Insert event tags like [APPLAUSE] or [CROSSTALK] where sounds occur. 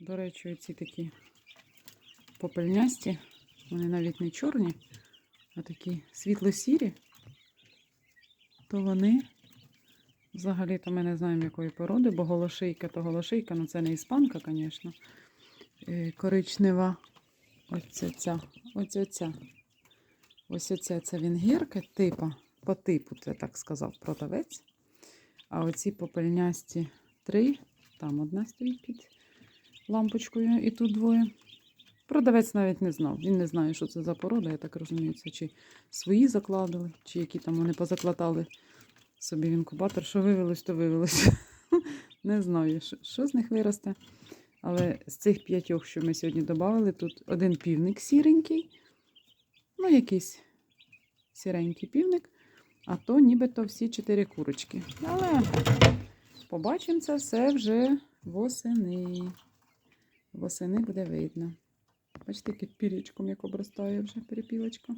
До речі, ці такі попельнясті, вони навіть не чорні, а такі світло-сірі, то вони взагалі-то ми не знаємо якої породи, бо голошийка то голошийка, ну це не іспанка, звісно. Е, Коричнева. Оця ця. Оця ця. Ось оця це венгерка типа, по типу, це так сказав продавець. А оці попельнясті три, там одна стоїть під лампочкою, і тут двоє. Продавець навіть не знав. Він не знає, що це за порода, я так розумію, це чи свої закладали, чи які там вони позакладали собі в інкубатор. Що вивелось, то вивелось. [LAUGHS] Не знаю, що з них виросте. Але з цих п'ятьох, що ми сьогодні додали, тут один півник сіренький, ну якийсь сіренький півник, а то нібито всі чотири курочки. Але побачимо це все вже восени. Восени буде видно. Бачите, яке пірічком як обростає вже перепілочка.